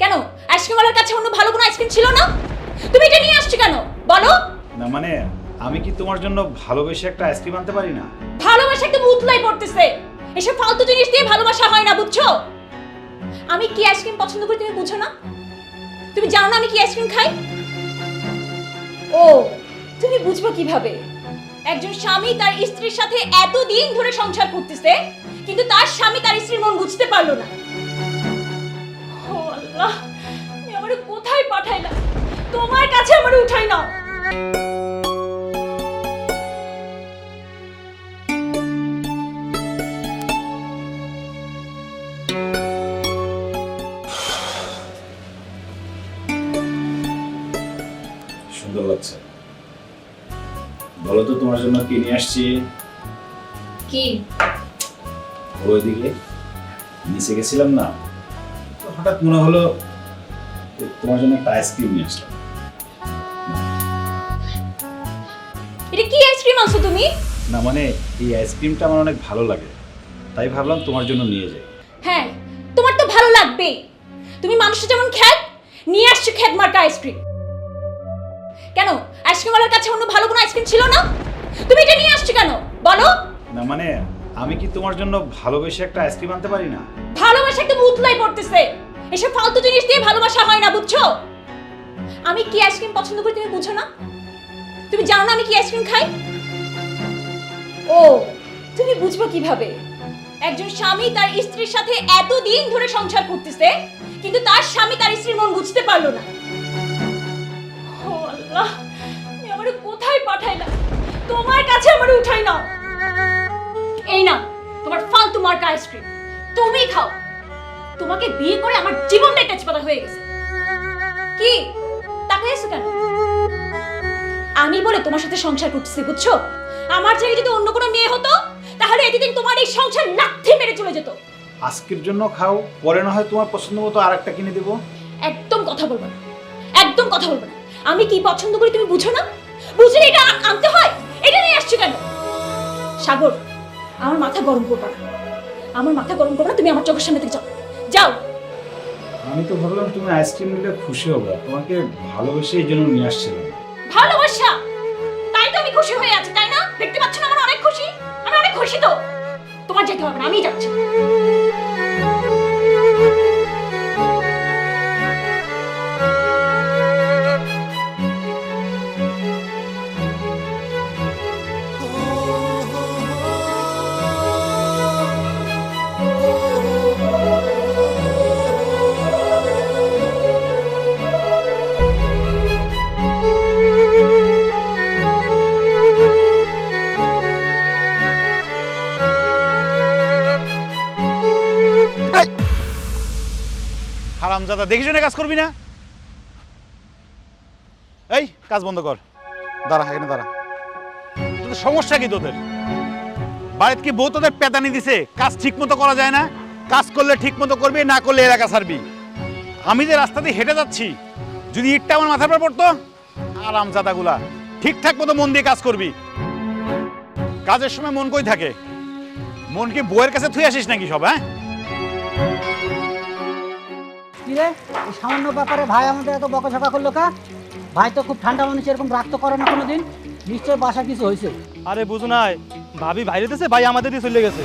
কেন? আইসক্রিমওয়ালার কাছে অন্য ভালো কোনো আইসক্রিম ছিল না? তুমি এটা নিয়ে আসছো কেন? বলো। না মানে আমি কি তোমার জন্য ভালোবেসে একটা আইসক্রিম আনতে পারি না? ভালোবাসা একদম উতলাই পড়তেছে। এসব ফালতু জিনিস দিয়ে ভালোবাসা হয় না বুঝছ? আমি কি আইসক্রিম পছন্দ করি তুমি বুঝো না? তুমি জানো না আমি কি আইসক্রিম খাই? ও তুমি বুঝবে কীভাবে? একজন স্বামী তার স্ত্রীর সাথে এতদিন ধরে সংসার করতেছে কিন্তু তার স্বামী তার স্ত্রীর মন বুঝতে পারল না। উঠাই নাও। সুন্দর লাগছে। বলো তো তোমার জন্য কি নিয়ে আসছি? কি? ওইদিকে নিচে গেছিলাম না হঠাৎ মনে হলো তোমার জন্য একটা আইসক্রিম নিয়ে আসলাম। এটা কি আইসক্রিম আনছো তুমি? না মানে এই আইসক্রিমটা আমার অনেক ভালো লাগে। তাই ভাবলাম তোমার জন্য নিয়ে যাই। হ্যাঁ তোমার তো ভালো লাগবে। তুমি মানুষের যেমন খ্যাত নিয়ে আসছো খ্যাত মার্কা আইসক্রিম। কেন? আইসক্রিম আইসক্রিমওয়ালার কাছে অন্য ভালো কোনো আইসক্রিম ছিল না? তুমি এটা নিয়ে আসছো কেন? বলো। না মানে আমি কি তোমার জন্য ভালোবেসে একটা আইসক্রিম আনতে পারি না? ভালোবাসা একদম উতলাই পড়তেছে। এসব ফালতু জিনিস দিয়ে ভালোবাসা হয় না বুঝছ? আমি কি আইসক্রিম পছন্দ করি তুমি বুঝো না? তুমি জানো না আমি কি আইসক্রিম খাই? ও, তুমি বুঝবে কীভাবে? একজন স্বামী তার স্ত্রীর সাথে এতদিন ধরে সংসার করতেছে, কিন্তু তার স্বামী তার স্ত্রীর মন বুঝতে পারল না। ও আল্লাহ তুমি আমারে কোথায় পাঠাইলা তোমার কাছে আমারে উঠাই নাও। এই না তোমার ফালতু মার্কা আইসক্রিম তুমি খাও। তোমাকে বিয়ে করে আমার জীবনটাই তেজপাতা হয়ে গেছে। কি? তাকাইছো কেন? আমি বলে তোমার সাথে সংসার করতেছি বুঝছ? আমার জায়গায় যদি অন্য কোনো মেয়ে হতো তাহলে এতদিন তোমার এই সংসার লাথি মেরে চলে যেত। আজকের জন্য খাও পরে না হয় তোমার পছন্দ মতো আর একটা কিনে দেবো। একদম কথা বলব না। একদম কথা বলব না। আমি কি পছন্দ করি তুমি বুঝো না? বুঝলে এটা আনতে হয়? এটা নিয়ে আসছো কেন? সাগর আমার মাথা গরম করব না। আমার মাথা গরম করব না তুমি আমার চোখের সামনে থেকে যাও। যাও। আমি তো ভাবলাম তুমি আইসক্রিম নিলে খুশি হবে। তোমাকে ভালোবেসে এই জন্য নিয়ে আসছিলাম। ভালোবাসা! তাই তো আমি খুশি হয়ে আছি, তাই না? দেখতে পাচ্ছ না, আমার অনেক খুশি? আমি অনেক খুশি তো! তোমার যেতে হবে না আমি যাচ্ছি। হারামজাদা, দেখি শুনে কাজ করবি না? এই, কাজ বন্ধ কর। দাঁড়া, এখানে দাঁড়া। তোদের সমস্যা কি তোদের? বাড়িতে কি বউ তোদের পেতানি দিছে? কাজ ঠিক মতো করা যায় না? কাজ করলে ঠিক মতো করবি, না করলে এলাকা ছাড়বি। আমি যে রাস্তা দিয়ে হেঁটে যাচ্ছি, যদি ইটটা আমার মাথার পর পড়তো আরামজাদাগুলা ঠিকঠাক মতো মন দিয়ে কাজ করবি। কাজের সময় মন কই থাকে? মন কি বউয়ের কাছে থুই আসিস নাকি সব হ্যাঁ? কিরে এই সামান্য ব্যাপারে ভাই আমাদের এত বকাঝকা করল কা? ভাই তো খুব ঠান্ডা মানুষ, এরকম রাগ তো করে না কোনোদিন। নিশ্চয় বাসা কিছু হয়েছে। আরে বুঝো নাই, ভাবি বাইরে দিছে, ভাই আমাদের দিয়ে চলে গেছে।